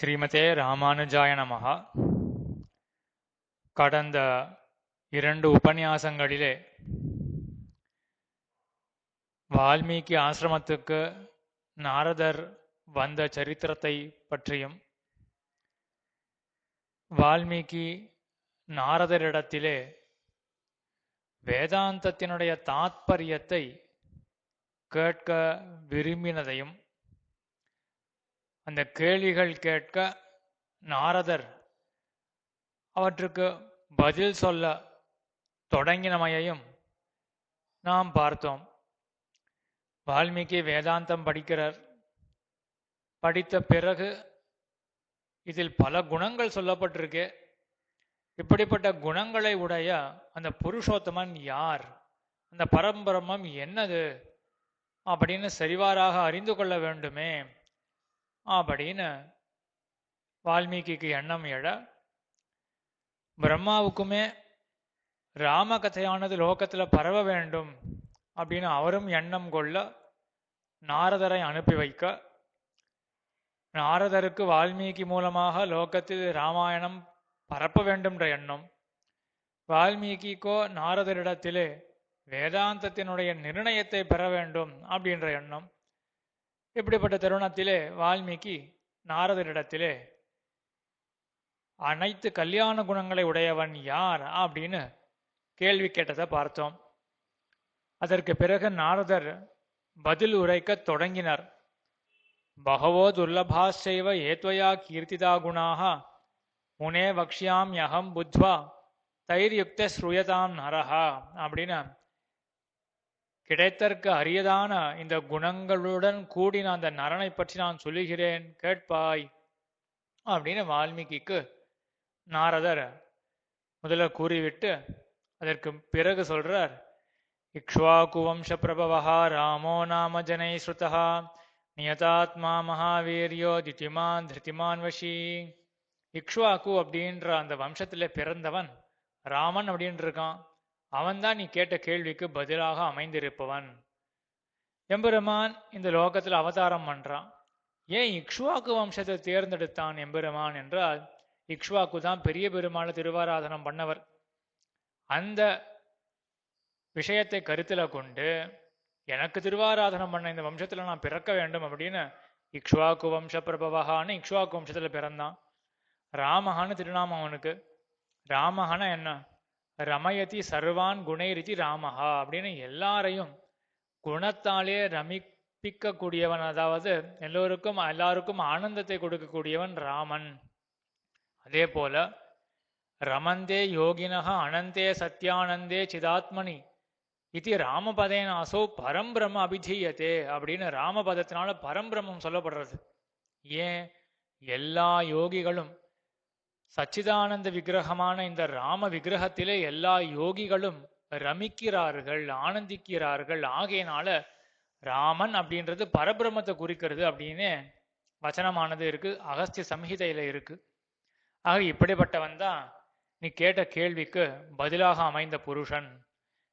ஸ்ரீமதே ராமானுஜாய நமஹா. கடந்த இரண்டு உபன்யாசங்களிலே வால்மீகி ஆசிரமத்துக்கு நாரதர் வந்த சரித்திரத்தை பற்றியும் வால்மீகி நாரதரிடத்திலே வேதாந்தத்தினுடைய தாத்பரியத்தை கேட்க விரும்பினதையும் அந்த கேள்விகள் கேட்க நாரதர் அவற்றுக்கு பதில் சொல்ல தொடங்கினமையையும் நாம் பார்த்தோம். வால்மீகி வேதாந்தம் படிக்கிறார். படித்த பிறகு இதில் பல குணங்கள் சொல்லப்பட்டிருக்கு. இப்படிப்பட்ட குணங்களை உடைய அந்த புருஷோத்தமன் யார்? அந்த பரம்பிரமம் என்னது? அப்படின்னு சரிவாராக அறிந்து கொள்ள வேண்டுமே. அப்படின்னு வால்மீகிக்கு எண்ணம் எழ பிரம்மாவுக்குமே ராம கதையானது பரவ வேண்டும் அப்படின்னு அவரும் எண்ணம் கொள்ள நாரதரை அனுப்பி வைக்க நாரதருக்கு வால்மீகி மூலமாக லோகத்தில் ராமாயணம் பரப்ப வேண்டும்ன்ற எண்ணம் வால்மீகிக்கோ நாரதரிடத்திலே வேதாந்தத்தினுடைய நிர்ணயத்தை பெற வேண்டும் அப்படின்ற எண்ணம் இப்படிப்பட்ட தருணத்திலே வால்மீகி நாரதரிடத்திலே அனைத்து கல்யாண குணங்களை உடையவன் யார்? அப்படின்னு கேள்வி கேட்டதை பார்த்தோம். அதற்கு பிறகு நாரதர் பதில் உரைக்க தொடங்கினார். பகவோ துர்லபாச்சைவ ஏத்வயா கீர்த்திதா குணாக முனே வக்ஷியாம் யகம் புத்வா தைர்யுக்த ஸ்ரூயதாம் நரஹா அப்படின்னு கிடைத்தற்கு அரியதான இந்த குணங்களுடன் கூடின அந்த நரனை பற்றி நான் சொல்லுகிறேன் கேட்பாய். அப்படின்னு வால்மீகிக்கு நாரதர் முதல்ல கூறிவிட்டு அதற்கு பிறகு சொல்றார் இக்ஷ்வாக்கு வம்ச பிரபவா ராமோ நாம ஜனை ஸ்ருதா நியதாத்மா மகாவீரியோ திட்டிமான் திருத்திமான் வஷி. இக்ஷ்வாக்கு அப்படின்ற அந்த வம்சத்தில் பிறந்தவன் ராமன் அப்படின்னு இருக்கான் அவன்தான் நீ கேட்ட கேள்விக்கு பதிலாக அமைந்திருப்பவன். எம்பெருமான் இந்த லோகத்தில் அவதாரம் பண்றான். ஏன் இக்ஷுவாக்கு வம்சத்தை தேர்ந்தெடுத்தான் எம்பெருமான் என்றால் இக்ஷுவாக்கு தான் பெரிய பெருமான திருவாராதனம் பண்ணவர். அந்த விஷயத்தை கருத்தில் கொண்டு எனக்கு திருவாராதனம் பண்ண இந்த வம்சத்தில் நான் பிறக்க வேண்டும் அப்படின்னு இக்ஷுவாக்கு வம்ச பிரபவகான்னு இக்ஷுவாக்கு வம்சத்தில் பிறந்தான். ராமஹான்னு திருநாமம் அவனுக்கு. ராமஹான என்ன? ரமயதி சர்வான் குணைரிதி ராமஹா அப்படின்னு எல்லாரையும் குணத்தாலே ரமிப்பிக்கக்கூடியவன் அதாவது எல்லோருக்கும் எல்லாருக்கும் ஆனந்தத்தை கொடுக்கக்கூடியவன் ராமன். அதே போல ரமந்தே யோகினக அனந்தே சத்யானந்தே சிதாத்மனி இது ராமபதேன அசோ பரம்பிரம அபிதீயத்தே அப்படின்னு ராமபதத்தினால பரம்பிரமம் சொல்லப்படுறது. ஏன்? எல்லா யோகிகளும் சச்சிதானந்த விக்கிரகமான இந்த ராம விக்கிரகத்திலே எல்லா யோகிகளும் ரமிக்கிறார்கள் ஆனந்திக்கிறார்கள். ஆகையினால ராமன் அப்படின்றது பரபிரமத்தை குறிக்கிறது அப்படின்னு வச்சனமானது இருக்கு அகஸ்திய சம்ஹிதையில இருக்கு. ஆக இப்படிப்பட்டவன் தான் நீ கேட்ட கேள்விக்கு பதிலாக அமைந்த புருஷன்.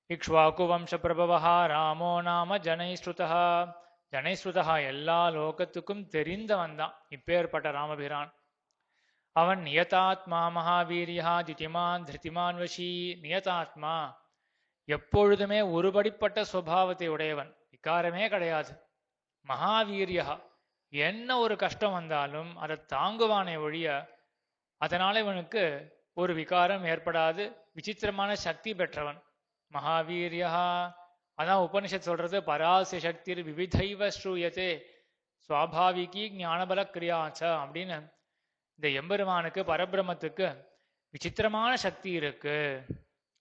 இக்ஷ்வாக்கு வம்ச பிரபவா ராமோ நாம ஜனைஸ்ருதா ஜனைஸ்ருதா எல்லா லோகத்துக்கும் தெரிந்தவன் தான் இப்பேற்பட்ட ராமபிரான். அவன் நியதாத்மா மகாவீரியா திதிமான் திருத்திமான் வஷி நியதாத்மா. எப்பொழுதுமே ஒருபடிப்பட்ட சுவாவத்தை உடையவன். விகாரமே கிடையாது. மகாவீரியா என்ன ஒரு கஷ்டம் வந்தாலும் அதை தாங்குவானே ஒழிய அதனால இவனுக்கு ஒரு விகாரம் ஏற்படாது. விசித்திரமான சக்தி பெற்றவன். மகாவீரியா அதான் உபனிஷத் சொல்றது பராசி சக்தி விவிதைவ ஸ்ரூயத்தே சுவாபாவிகி ஞானபல கிரியாச்ச அப்படின்னு இந்த எம்பெருமானுக்கு பரபிரமத்துக்கு விசித்திரமான சக்தி இருக்கு.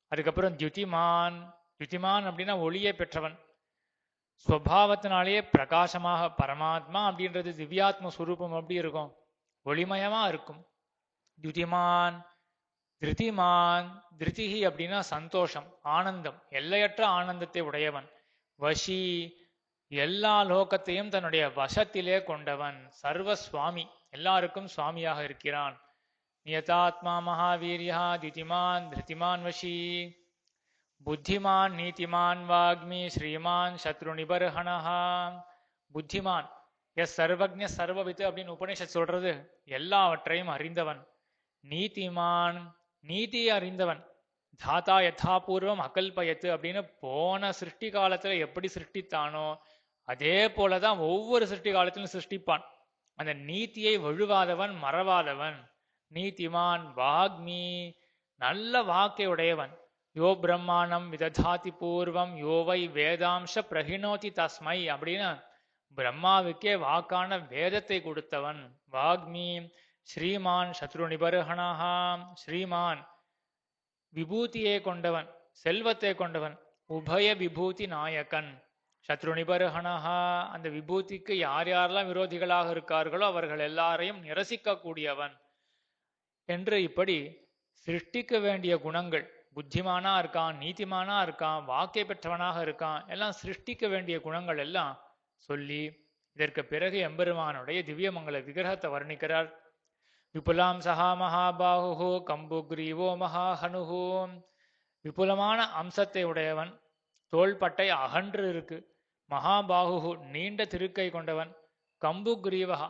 அதுக்கப்புறம் தியுதிமான் தியுதிமான் அப்படின்னா ஒளியை பெற்றவன். ஸ்வபாவத்தினாலேயே பிரகாசமாக பரமாத்மா அப்படின்றது திவ்யாத்ம சுரூபம் அப்படி இருக்கும். ஒளிமயமா இருக்கும். தியுதிமான் திருதிமான் திருதிகி அப்படின்னா சந்தோஷம் ஆனந்தம் எல்லையற்ற ஆனந்தத்தை உடையவன். வஷி எல்லா லோகத்தையும் தன்னுடைய வசத்திலே கொண்டவன் சர்வ சுவாமி. எல்லாருக்கும் சுவாமியாக இருக்கிறான். நியதாத்மா மகாவீரியா திதிமான் திருத்திமான் வஷி. புத்திமான் நீதிமான் வாக்மி ஸ்ரீமான் சத்ரு நிபர்ஹனஹா புத்திமான் எஸ் சர்வஜ சர்வவித்து அப்படின்னு உபனிஷத் சொல்றது எல்லாவற்றையும் அறிந்தவன். நீதிமான் நீதியை அறிந்தவன். தாத்தா யதாபூர்வம் அகல்பயத்து அப்படின்னு போன சிருஷ்டி காலத்துல எப்படி சிருஷ்டித்தானோ அதே போலதான் ஒவ்வொரு சிருஷ்டி காலத்திலும் சிருஷ்டிப்பான். அந்த நீத்தியை வழுவாதவன் மறவாதவன். நீதிமான் வாக்மி நல்ல வாக்கை உடையவன் யோ பிரம்மாணம் விததாதி பூர்வம் யோவை வேதாம்ச பிரகிணோதி தஸ்மை அப்படின்னு பிரம்மாவுக்கே வாக்கான வேதத்தை கொடுத்தவன். வாக்மி ஸ்ரீமான் சத்ரு நிபர்ஹணா ஸ்ரீமான் விபூதியை கொண்டவன் செல்வத்தை கொண்டவன் உபய விபூதி நாயகன். சத்ரு நிபர்ஹணா அந்த விபூதிக்கு யார் யாரெல்லாம் விரோதிகளாக இருக்கார்களோ அவர்கள் எல்லாரையும் நிரசிக்கக்கூடியவன் என்று இப்படி சிருஷ்டிக்க வேண்டிய குணங்கள். புத்திமானா இருக்கான் நீதிமானா இருக்கான் வாக்கை பெற்றவனாக இருக்கான் எல்லாம் சிருஷ்டிக்க வேண்டிய குணங்கள் எல்லாம் சொல்லி இதற்கு பிறகு எம்பெருமானுடைய திவ்யமங்கல விக்கிரகத்தை வர்ணிக்கிறார். விபுலாம் சஹா மகாபாகு கம்புக்ரீவோ மகாஹனுகு விபுலமான அம்சத்தை உடையவன் தோள்பட்டை அகன்று இருக்கு. மகாபாகு நீண்ட திருக்கை கொண்டவன் கம்புக்ரீவகா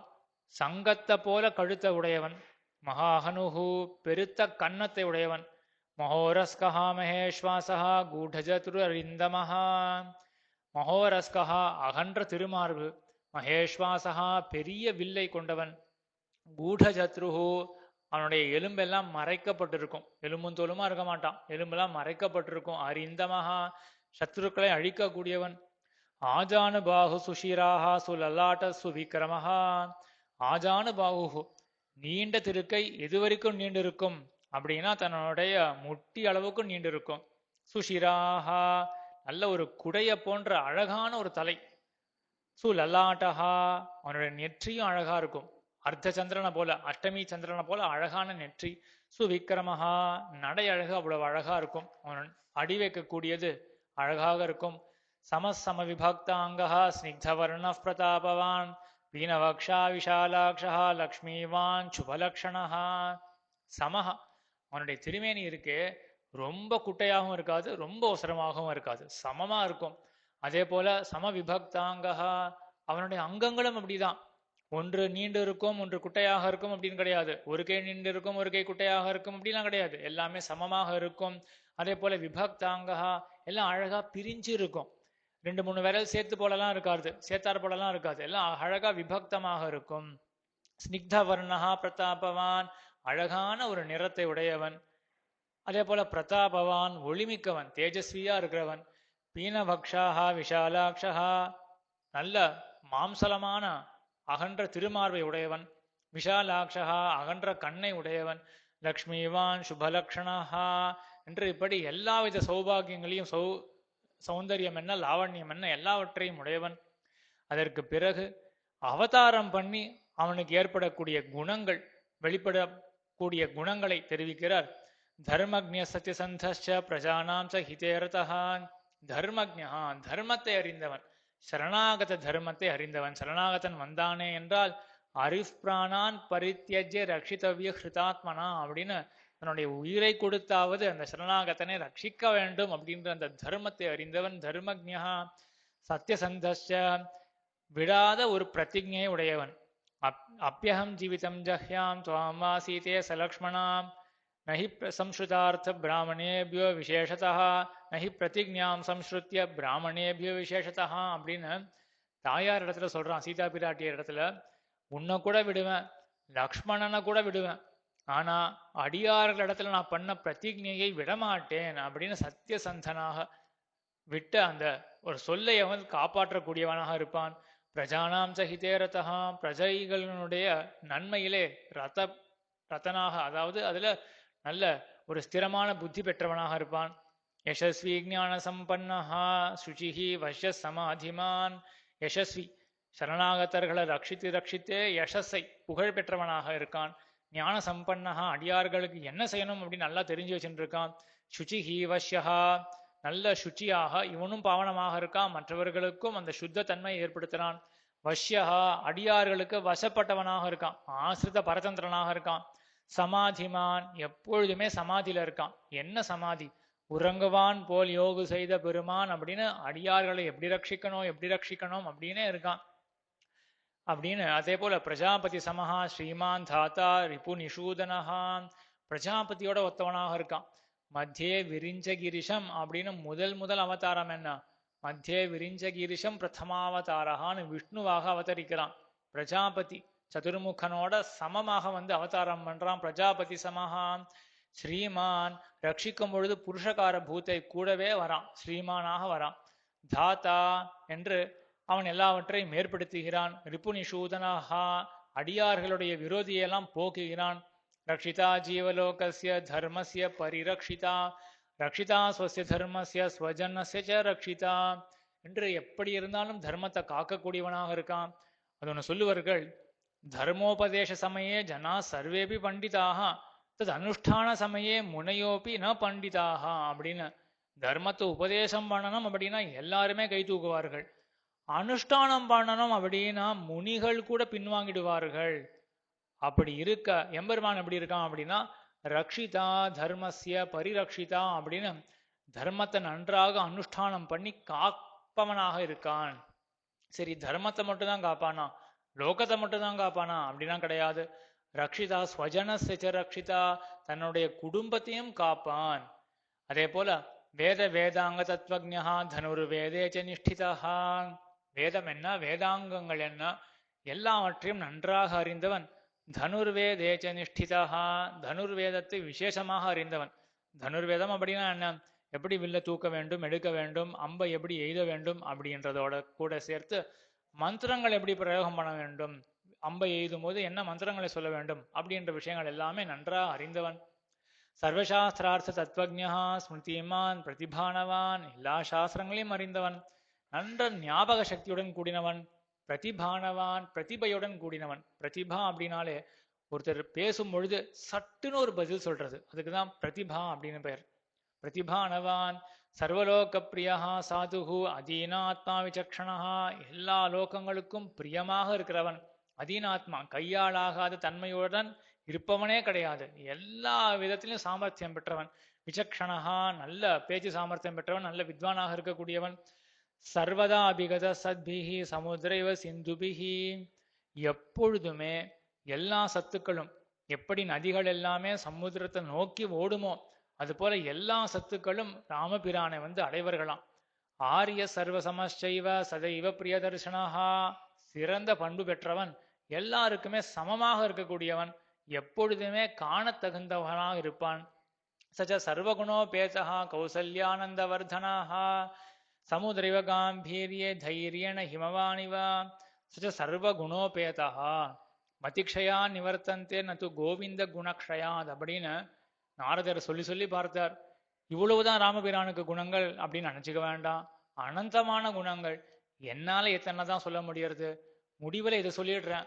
சங்கத்தை போல கழுத்த உடையவன் மகாஹனுகு பெருத்த கன்னத்தை உடையவன் மகோரஸ்கஹா மகேஸ்வாசகா கூடஜதுரு அரிந்தமஹா மகோரஸ்கா அகன்ற திருமார்பு மகேஸ்வாசகா பெரிய வில்லை கொண்டவன் கூடஜத்ருஹு அவனுடைய எலும்பெல்லாம் மறைக்கப்பட்டிருக்கும். எலும்பும் தோலுமா இருக்க மாட்டான். எலும்பெல்லாம் மறைக்கப்பட்டிருக்கும். அரிந்தமஹா சத்ருக்களை அழிக்கக்கூடியவன் ஆஜானு பாகு சுஷிராஹா சுலல்லாட்ட சுவிக்ரமஹா ஆஜானு பாகு நீண்ட திருக்கை எது வரைக்கும் நீண்டிருக்கும்? அப்படின்னா தன்னுடைய முட்டி அளவுக்கு நீண்டிருக்கும். சுஷிராஹா நல்ல ஒரு குடைய போன்ற அழகான ஒரு தலை. சு லல்லாட்டஹா அவனுடைய நெற்றியும் அழகா இருக்கும். அர்த்த சந்திரனை போல அஷ்டமி சந்திரனை போல அழகான நெற்றி. சுவிக்ரமஹா நடை அழகு அவ்வளவு அழகா இருக்கும். அவன் அடி வைக்கக்கூடியது அழகாக இருக்கும். சமசம விபக்தாங்கா ஸ்னிக்தவர்ண பிரதாபவான் பீனவக்ஷா விஷாலாட்சா லக்ஷ்மிவான் சுபலக்ஷணா சமஹா. அவனுடைய திருமேனி இருக்கே ரொம்ப குட்டையாகவும் இருக்காது ரொம்ப அவசரமாகவும் இருக்காது சமமா இருக்கும். அதே போல சம விபக்தாங்கா அவனுடைய அங்கங்களும் அப்படிதான். ஒன்று நீண்டு இருக்கும் ஒன்று குட்டையாக இருக்கும் அப்படின்னு கிடையாது. ஒரு கை நீண்டு இருக்கும் ஒரு கை குட்டையாக இருக்கும் அப்படிலாம் கிடையாது. எல்லாமே சமமாக இருக்கும். அதே போல விபக்தாங்கா எல்லாம் அழகா பிரிஞ்சு இருக்கும். ரெண்டு மூணு விரல் சேர்த்து போலலாம் இருக்காது. சேர்த்தார் போலலாம் இருக்காது. எல்லாம் அழகா விபக்தமாக இருக்கும். ஸ்னிக்த வர்ணகா பிரதாபவான். அழகான ஒரு நிறத்தை உடையவன். அதே போல பிரதாபவான் ஒளிமிக்கவன் தேஜஸ்வியா இருக்கிறவன். பீனபக்ஷாகா விஷாலாட்சா நல்ல மாம்சலமான அகன்ற திருமார்பை உடையவன். விஷாலாட்சா அகன்ற கண்ணை உடையவன். லக்ஷ்மிவான் சுபலக்ஷணா என்று இப்படி எல்லாவித சௌபாகியங்களையும் சௌ சௌந்தரியம் என்ன லாவண்யம் என்ன எல்லாவற்றையும் உடையவன். அதற்கு பிறகு அவதாரம் பண்ணி அவனுக்கு ஏற்படக்கூடிய குணங்கள் வெளிப்படக்கூடிய குணங்களை தெரிவிக்கிறார். தர்மக்ஞ சத்யசந்தஸ்ச பிரஜானாம் ச ஹிதேரதான் தர்மக்ஞா தர்மத்தை அறிந்தவன் சரணாகத தர்மத்தை அறிந்தவன் சரணாகதன் வந்தானே என்றால் அரிஃப் பிராணான் பரித்தியஜ்ய ரக்ஷிதவிய ஹிருதாத்மனா அப்படின்னு தன்னுடைய உயிரை கொடுத்தாவது அந்த சரணாகத்தனை ரட்சிக்க வேண்டும் அப்படின்ற அந்த தர்மத்தை அறிந்தவன் தர்மஜா சத்யசந்தஸ்ச விடாத ஒரு பிரதிஜையை உடையவன். அப் அப்பியகம் ஜீவிதம் ஜஹ்யாம் துவாமா சீதே சலக்ஷ்மணாம் நஹி சம்ஸ்ருதார்த்த பிராமணேபியோ விசேஷதா. நஹி பிரதிஜாம் சம்ஸ்ருத்திய பிராமணேபியோ விசேஷதா அப்படின்னு தாயார் இடத்துல சொல்றான் சீதா பிராட்டியர் இடத்துல. உன்னை கூட விடுவேன் லக்ஷ்மணனை கூட விடுவேன் ஆனா அடியார்கள் இடத்துல நான் பண்ண பிரதிஜையை விடமாட்டேன் அப்படின்னு சத்தியசந்தனாக விட்டு அந்த ஒரு சொல்லை அவன் காப்பாற்றக்கூடியவனாக இருப்பான். பிரஜானாம் சகிதே ரதா பிரஜைகளினுடைய நன்மையிலே ரத ரத்தனாக அதாவது அதுல நல்ல ஒரு ஸ்திரமான புத்தி பெற்றவனாக இருப்பான். யசஸ்வி ஞான சம்பன்னஹா சுச்சிஹி வஷ சமாதிமான் யசஸ்வி சரணாகத்தர்களை ரட்சித்து ரட்சித்தே யசஸை புகழ் பெற்றவனாக இருக்கான். ஞான சம்பன்னஹா அடியார்களுக்கு என்ன செய்யணும் அப்படின்னு நல்லா தெரிஞ்சு வச்சுட்டு இருக்கான் ஹீவஷ்யா வஷ்யஹா நல்ல சுச்சியாக இவனும் பாவனமாக இருக்கான். மற்றவர்களுக்கும் அந்த சுத்த தன்மையை ஏற்படுத்துறான். வஷ்யஹா அடியார்களுக்கு வசப்பட்டவனாக இருக்கான். ஆசிரித பரதந்திரனாக இருக்கான். சமாதிமான் எப்பொழுதுமே சமாதியில இருக்கான். என்ன சமாதி? உறங்குவான் போல் யோகு செய்த பெருமான் அப்படின்னு அடியார்களை எப்படி ரட்சிக்கணும் எப்படி ரட்சிக்கணும் அப்படின்னே இருக்கான். அப்படின்னு அதே போல பிரஜாபதி சமஹா ஸ்ரீமான் தாத்தா ரிபு நிஷூதனஹா பிரஜாபதியோட ஒத்தவனாக இருக்கான். மத்தியே விரிஞ்சகிரிஷம் அப்படின்னு முதல் முதல் அவதாரம் என்ன? மத்தியே விரிஞ்சகிரிஷம் பிரதமாவதாரஹான்னு விஷ்ணுவாக அவதரிக்கிறான். பிரஜாபதி சதுர்முகனோட சமமாக வந்து அவதாரம் பண்றான் பிரஜாபதி சமஹான் ஸ்ரீமான் ரட்சிக்கும் பொழுது புருஷகார பூத்தை கூடவே வரான் ஸ்ரீமானாக வரான். தாத்தா என்று அவன் எல்லாவற்றையும் ஏற்படுத்துகிறான் ரிப்புனிஷூதனாகா அடியார்களுடைய விரோதியெல்லாம் போக்குகிறான். ரக்ஷிதா ஜீவலோகசிய தர்மசிய பரிரக்ஷிதா. ரக்ஷிதா ஸ்வசிய தர்மசிய ஸ்வஜனஸ்ய ச ரக்ஷிதா. என்று எப்படி இருந்தாலும் தர்மத்தை காக்கக்கூடியவனாக இருக்கான். அது ஒன்று சொல்லுவார்கள் தர்மோபதேச சமயே ஜனா சர்வேபி பண்டிதாக. தது அனுஷ்டான சமயே முனையோபி ந பண்டிதாக. அப்படின்னு தர்மத்தை உபதேசம் பண்ணணும் அப்படின்னா எல்லாருமே கை தூக்குவார்கள். அனுஷ்டானம் பண்ணணும் அப்படின்னா முனிகள் கூட பின்வாங்கிடுவார்கள். அப்படி இருக்க எம்பெருமான் எப்படி இருக்கான் அப்படின்னா ரக்ஷிதா தர்மசிய பரிரக்ஷிதா அப்படின்னு தர்மத்தை நன்றாக அனுஷ்டானம் பண்ணி காப்பவனாக இருக்கான். சரி தர்மத்தை மட்டும் தான் காப்பானா? லோகத்தை மட்டும் தான் காப்பானா? அப்படிலாம் கிடையாது. ரக்ஷிதா ஸ்வஜனஸ்ய ரக்ஷிதா தன்னுடைய குடும்பத்தையும் காப்பான். அதே போல வேத வேதாங்க தத்துவஜா தனுர் வேதேச்ச நிஷ்டிதா வேதம் என்ன? வேதாங்கங்கள் என்ன? எல்லாவற்றையும் நன்றாக அறிந்தவன் தனுர்வேதேச்ச நிஷ்டிதா தனுர்வேதத்தை விசேஷமாக அறிந்தவன். தனுர்வேதம் அப்படின்னா என்ன? எப்படி வில்ல தூக்க வேண்டும் எடுக்க வேண்டும் அம்பை எப்படி எய்த வேண்டும் அப்படின்றதோட கூட சேர்த்து மந்திரங்கள் எப்படி பிரயோகம் பண்ண வேண்டும் அம்பை எய்தும் போது என்ன மந்திரங்களை சொல்ல வேண்டும் அப்படின்ற விஷயங்கள் எல்லாமே நன்றாக அறிந்தவன். சர்வசாஸ்திரார்த்த தத்வஜா ஸ்மிருதிமான் பிரதிபானவான் எல்லா சாஸ்திரங்களையும் அறிந்தவன். நன்ற ஞாபக சக்தியுடன் கூடினவன் பிரதிபானவான் பிரதிபையுடன் கூடினவன். பிரதிபா அப்படின்னாலே ஒருத்தர் பேசும் பொழுது சட்டுன்னு ஒரு பதில் சொல்றது. அதுக்கு தான் பிரதிபா அப்படின்னு பெயர். பிரதிபானவான் சர்வலோக பிரியா சாதுகு அதீனாத்மா விசக்ஷணா எல்லா லோகங்களுக்கும் பிரியமாக இருக்கிறவன். அதீனாத்மா கையாளாகாத தன்மையுடன் இருப்பவனே கிடையாது. எல்லா விதத்திலும் சாமர்த்தியம் பெற்றவன். விசக்ஷணா நல்ல பேச்சு சாமர்த்தியம் பெற்றவன் நல்ல வித்வானாக இருக்கக்கூடியவன். சர்வதா அபிகத சத்பிஹி சமுதிரைவ சிந்துபிஹி. எப்பொழுதுமே எல்லா சத்துக்களும் எப்படி நதிகள் எல்லாமே சமுத்திரத்தை நோக்கி ஓடுமோ அதுபோல எல்லா சத்துக்களும் ராமபிரானை வந்து அடைவர்களாம். ஆரிய சர்வ சமச்சைவ சதைவ பிரியதர்ஷனஹா சிறந்த பண்பு பெற்றவன் எல்லாருக்குமே சமமாக இருக்கக்கூடியவன் எப்பொழுதுமே காணத்தகுந்தவனாக இருப்பான். சச்ச சர்வகுணோபேதா கௌசல்யானந்தவர்தனாஹா. சமுதிரைவ காம்பீரியே தைரியண ஹிமவானிவ சச்ச சர்வகுணோபேதா மதிக்ஷயா நிவர்த்தந்தே நத்து கோவிந்த குணக்ஷயாத் அப்படின்னு நாரதர் சொல்லி சொல்லி பார்த்தார். இவ்வளவுதான் ராமபிரானுக்கு குணங்கள் அப்படின்னு நினைச்சுக்க வேண்டாம். அனந்தமான குணங்கள். என்னால எத்தனை தான் சொல்ல முடியறது? முடிவில் இதை சொல்லிடுறேன்.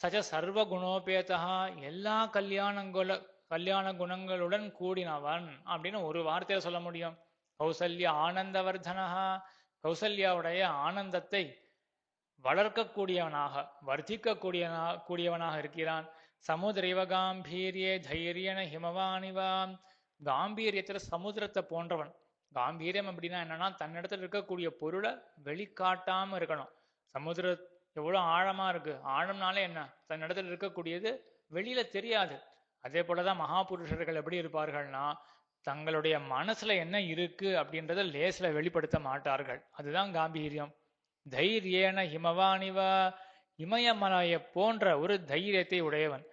சஜ சர்வ குணோபேதா எல்லா கல்யாணங்கள கல்யாண குணங்களுடன் கூடினவன் அப்படின்னு ஒரு வார்த்தையை சொல்ல முடியும். கௌசல்யா ஆனந்தவர்தனஹா. கௌசல்யாவுடைய ஆனந்தத்தை வளர்க்கக்கூடியவனாக வர்த்திக்கக்கூடியனா கூடியவனாக இருக்கிறான். சமுதிரைவ காம்பீரியே தைரியன ஹிமவானிவா. காம்பீரியத்தில் சமுத்திரத்தை போன்றவன். காம்பீரியம் அப்படின்னா என்னன்னா தன்னிடத்துல இருக்கக்கூடிய பொருளை வெளிக்காட்டாம இருக்கணும். சமுதிர எவ்வளோ ஆழமா இருக்கு. ஆழம்னாலே என்ன? தன்னிடத்துல இருக்கக்கூடியது வெளியில தெரியாது. அதே போலதான் மகாபுருஷர்கள் எப்படி இருப்பார்கள்னா தங்களுடைய மனசுல என்ன இருக்கு அப்படின்றத லேசில் வெளிப்படுத்த மாட்டார்கள். அதுதான் காம்பீரியம். தைரியேன ஹிமவானிவ இமயமலைய போன்ற ஒரு தைரியத்தை உடையவன்.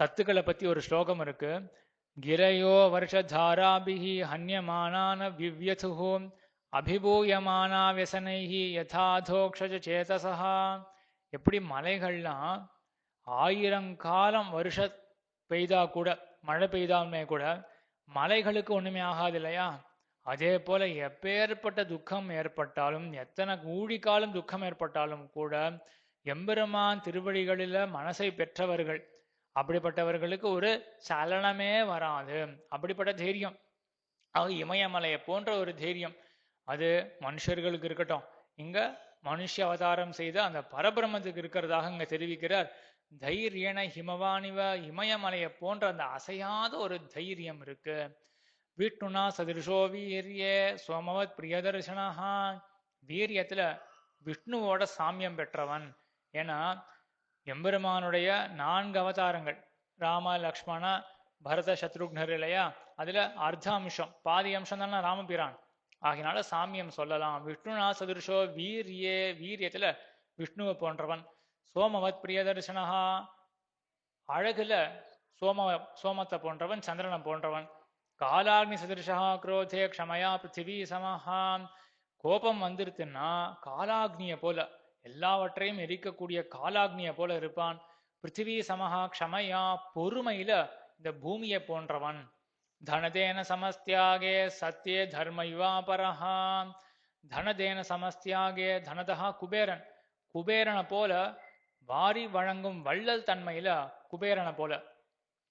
சத்துக்களை பத்தி ஒரு ஸ்லோகம் இருக்கு. கிரையோ வருஷதாராபிகி ஹன்யமானான விவ்யதுஹோ அபிபூயமானா வியசனைகி யதாதோக்ஷஜ சேதசா எப்படி மலைகள்லாம் ஆயிரங்காலம் வருஷ பெய்தா கூட மழை பெய்தாலுமே கூட மலைகளுக்கு ஒண்ணுமே ஆகாது இல்லையா அதே போல எப்பேற்பட்ட துக்கம் ஏற்பட்டாலும் எத்தனை ஊழிக்காலம் துக்கம் ஏற்பட்டாலும் கூட எம்பெருமான் திருவடிகளில மனசை பெற்றவர்கள் அப்படிப்பட்டவர்களுக்கு ஒரு சலனமே வராது. அப்படிப்பட்ட தைரியம். அது இமயமலையை போன்ற ஒரு தைரியம் அது மனுஷர்களுக்கு இருக்கட்டும். இங்க மனுஷ அவதாரம் செய்த அந்த பரபிரமத்துக்கு இருக்கிறதாக இங்க தெரிவிக்கிறார். தைரியன ஹிமவானிவ இமயமலையை போன்ற அந்த அசையாத ஒரு தைரியம் இருக்கு. விஷ்ணுனா சதிருஷோ வீரியே சோமவத் பிரியதர்ஷனஹா வீரியத்துல விஷ்ணுவோட சாமியம் பெற்றவன். ஏன்னா எம்பெருமானுடைய நான்கு அவதாரங்கள். ராம லக்ஷ்மண பரத சத்ருக்னர் இல்லையா? அதுல அர்த்த அம்சம் பாதி அம்சம் தானே ராமபிரான். ஆகினால சாமியம் சொல்லலாம். விஷ்ணுனா சதுருஷோ வீரியே வீரியத்துல விஷ்ணுவை போன்றவன். சோமவத் பிரியதர்சனஹா அழகுல சோம சோமத்தை போன்றவன் சந்திரனை போன்றவன். காலாக்னி சதிருஷா குரோதே க்ஷமயா பிருத்திவி சமஹா. கோபம் வந்துருத்துன்னா காலாக்னிய போல எல்லாவற்றையும் எரிக்கக்கூடிய காலாக்னிய போல இருப்பான். பிருத்திவி சமஹா க்ஷமயா பொறுமையில இந்த பூமியை போன்றவன். தனதேன சமஸ்தியாகே சத்தியே தர்ம யுவாபரஹா தனதேன சமஸ்தியாகே தனதா குபேரன். குபேரனை போல வாரி வழங்கும் வள்ளல் தன்மையில குபேரனை போல.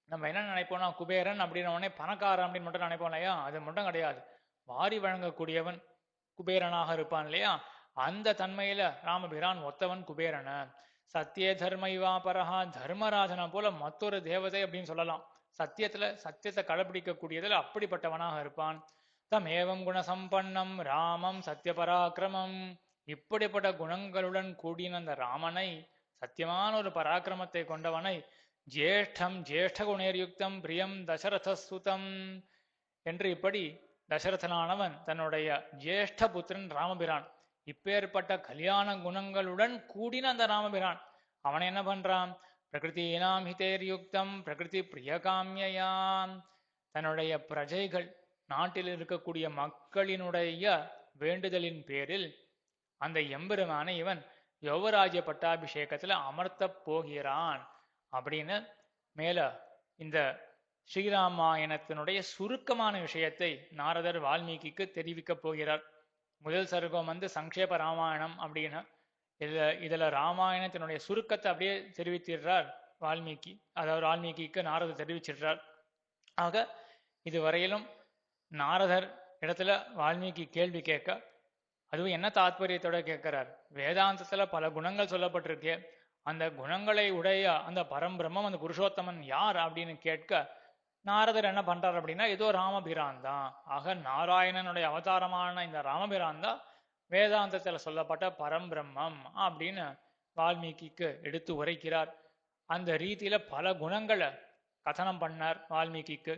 நம்ம என்ன நினைப்போம்னா குபேரன் அப்படின்ன உடனே பணக்காரன் அப்படின்னு மட்டும் நினைப்போம் இல்லையா? அது மட்டும் கிடையாது. வாரி வழங்கக்கூடியவன் குபேரனாக இருப்பான் இல்லையா? அந்த தன்மையில ராமபிரான் ஒத்தவன் குபேரன. சத்திய தர்ம இவா பரஹா தர்மராஜனை போல மற்றொரு தேவதை அப்படின்னு சொல்லலாம். சத்தியத்துல சத்தியத்தை கடைபிடிக்கக்கூடியதுல அப்படிப்பட்டவனாக இருப்பான். தம் ஏவம் குணசம்பன்னம் ராமம் சத்திய பராக்கிரமம் இப்படிப்பட்ட குணங்களுடன் கூடின அந்த ராமனை சத்தியமான ஒரு பராக்கிரமத்தை கொண்டவனை ஜேஷ்டம் ஜேஷ்ட குணேர்யுக்தம் பிரியம் தசரத சுதம் என்று இப்படி தசரதனானவன் தன்னுடைய ஜேஷ்ட புத்திரன் ராமபிரான் இப்பேற்பட்ட கல்யாண குணங்களுடன் கூடின அந்த ராமபிரான். அவன் என்ன பண்றான்? பிரகிருதீனாம் ஹிதேர்யுக்தம் பிரகிருதி பிரியகாமியாம் தன்னுடைய பிரஜைகள் நாட்டில் இருக்கக்கூடிய மக்களினுடைய வேண்டுதலின் பேரில் அந்த எம்பெருமானை இவன் யௌவராஜ்ய பட்டாபிஷேகத்தில் அமர்த்தப் போகிறான் அப்படின்னு மேல இந்த ஸ்ரீராமாயணத்தினுடைய சுருக்கமான விஷயத்தை நாரதர் வால்மீகிக்கு தெரிவிக்கப் போகிறார். முதல் சருகம் வந்து சங்கேப ராமாயணம் அப்படின்னு. இதுல இதுல ராமாயணத்தினுடைய சுருக்கத்தை அப்படியே தெரிவித்திடுறார் வால்மீகி. அதாவது வால்மீகிக்கு நாரதர் தெரிவிச்சிடுறார். ஆக இதுவரையிலும் நாரதர் இடத்துல வால்மீகி கேள்வி கேட்க அதுவும் என்ன தாத்பரியத்தோட கேட்கிறார்? வேதாந்தத்துல பல குணங்கள் சொல்லப்பட்டிருக்கு. அந்த குணங்களை உடைய அந்த பரம்பிரம்மம் அந்த புருஷோத்தமன் யார் அப்படின்னு கேட்க நாரதர் என்ன பண்றார் அப்படின்னா ஏதோ ராமபிரான் தான். ஆக நாராயணனுடைய அவதாரமான இந்த ராமபிரான் தான் வேதாந்தத்துல சொல்லப்பட்ட பரம்பிரம்மம் அப்படின்னு வால்மீகிக்கு எடுத்து உரைக்கிறார். அந்த ரீதியில பல குணங்களை கதனம் பண்ணார் வால்மீகிக்கு.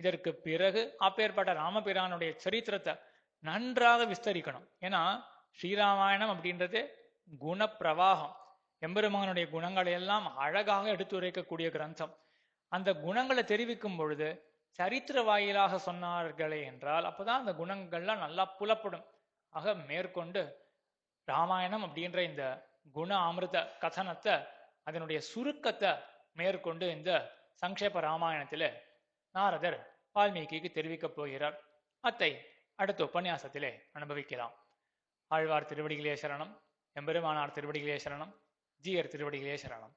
இதற்கு பிறகு அப்பேற்பட்ட ராமபிரானுடைய சரித்திரத்தை நன்றாக விஸ்தரிக்கணும். ஏன்னா ஸ்ரீராமாயணம் அப்படின்றது குணப்பிரவாகம். எம்பெருமானுடைய குணங்களை எல்லாம் அழகாக எடுத்துரைக்கக்கூடிய கிரந்தம். அந்த குணங்களை தெரிவிக்கும் பொழுது சரித்திர வாயிலாக சொன்னார்களே என்றால் அப்போதான் அந்த குணங்கள்லாம் நல்லா புலப்படும். ஆக மேற்கொண்டு ராமாயணம் அப்படின்ற இந்த குண அமிர்த கதனத்தை அதனுடைய சுருக்கத்தை மேற்கொண்டு இந்த சங்கேப ராமாயணத்தில் நாரதர் வால்மீகிக்கு தெரிவிக்கப் போகிறார். அத்தை அடுத்த உபன்யாசத்திலே அனுபவிக்கலாம். ஆழ்வார் திருவடிகளே சரணம் எம்பெருமானார் திருவடிகளே சரணம் ஜீயர் திருவடிகளே சரணம்.